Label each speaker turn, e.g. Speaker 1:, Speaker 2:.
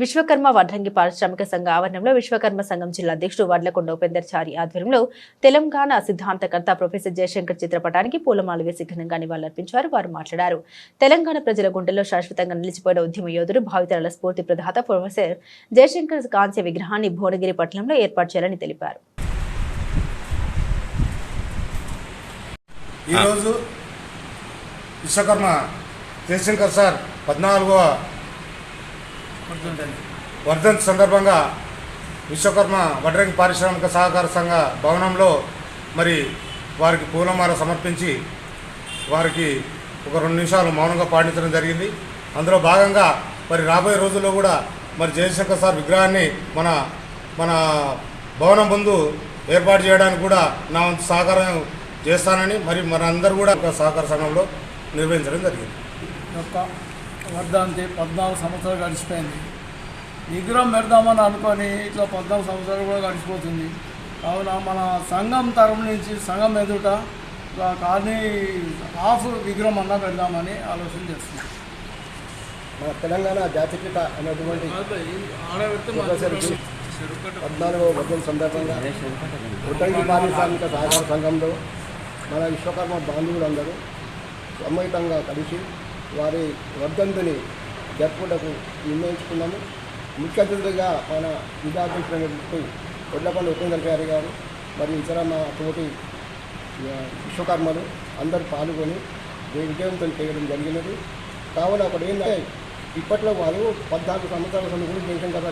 Speaker 1: విశ్వకర్మ వడ్రంగి పారిశ్రామిక సంఘ ఆవరణంలో విశ్వకర్మ సంఘం జిల్లా అధ్యక్షుడు వడ్లకొండ ఉపేందర్ చారి ఆధ్వర్యంలో తెలంగాణ సిద్ధాంతకర్త ప్రొఫెసర్ జయశంకర్ చిత్రపటానికి పూలమాల వేసి ఘనంగా నివాళులర్పించారు. వారు మాట్లాడారు. తెలంగాణ ప్రజల గుండెల్లో శాశ్వతంగా నిలిచిపోయిన ఉద్యమ యోధుడు భావితరాల స్ఫూర్తి ప్రదాత ప్రొఫెసర్ జయశంకర్ కాంస్య విగ్రహాన్ని భువనగిరి పట్టణంలో ఏర్పాటు చేయాలని తెలిపారు.
Speaker 2: ఈరోజు విశ్వకర్మ జయశంకర్ సార్ పద్నాలుగవ వర్ధంతి సందర్భంగా విశ్వకర్మ వడ్రంగి పారిశ్రామిక సహకార సంఘ భవనంలో మరి వారికి పూలమాల సమర్పించి వారికి ఒక రెండు నిమిషాలు మౌనంగా పాటించడం జరిగింది. అందులో భాగంగా మరి రాబోయే రోజుల్లో కూడా మరి జయశంకర్ సార్ విగ్రహాన్ని మన మన భవనం ముందు ఏర్పాటు చేయడానికి కూడా నా వంతు సహకారం చేస్తానని మరి మన అందరూ కూడా సహకార సంఘంలో నిర్వహించడం జరిగింది.
Speaker 3: యొక్క పద్నాలుగు సంవత్సరాలు గడిచిపోయింది. విగ్రహం పెడదామని అనుకొని ఇట్లా పద్నాలుగు సంవత్సరాలు కూడా గడిచిపోతుంది. కావున మన సంఘం తరపు నుంచి సంఘం ఎదుట కానీ హాఫ్ విగ్రహం అన్నా పెడదామని ఆలోచన చేస్తున్నాం.
Speaker 4: మన తెలంగాణ జాతిపిత అనేటువంటి ప్రొఫెసర్ పద్నాలుగో సందర్భంగా ఉటంగి పారిశ్రామిక సహకార సంఘంలో మన విశ్వకర్మ బాంధవులందరూ సమ్మిళితంగా కలిసి వారి వర్ధంతిని జరుపుటకు నిర్ణయించుకున్నాము. ముఖ్య అతిథులుగా మన విద్యార్థులైనటువంటి ఒడ్లపల్లి ఉపేందర్ గారి గారు మరియు ఇతర మా తోటి విశ్వకర్మలు అందరూ పాల్గొని విజయవంతం చేయడం జరిగినది. కావున అక్కడ ఏంటంటే ఇప్పట్లో వారు పద్నాలుగు సంవత్సరాల సమయంలో కూడా కదా.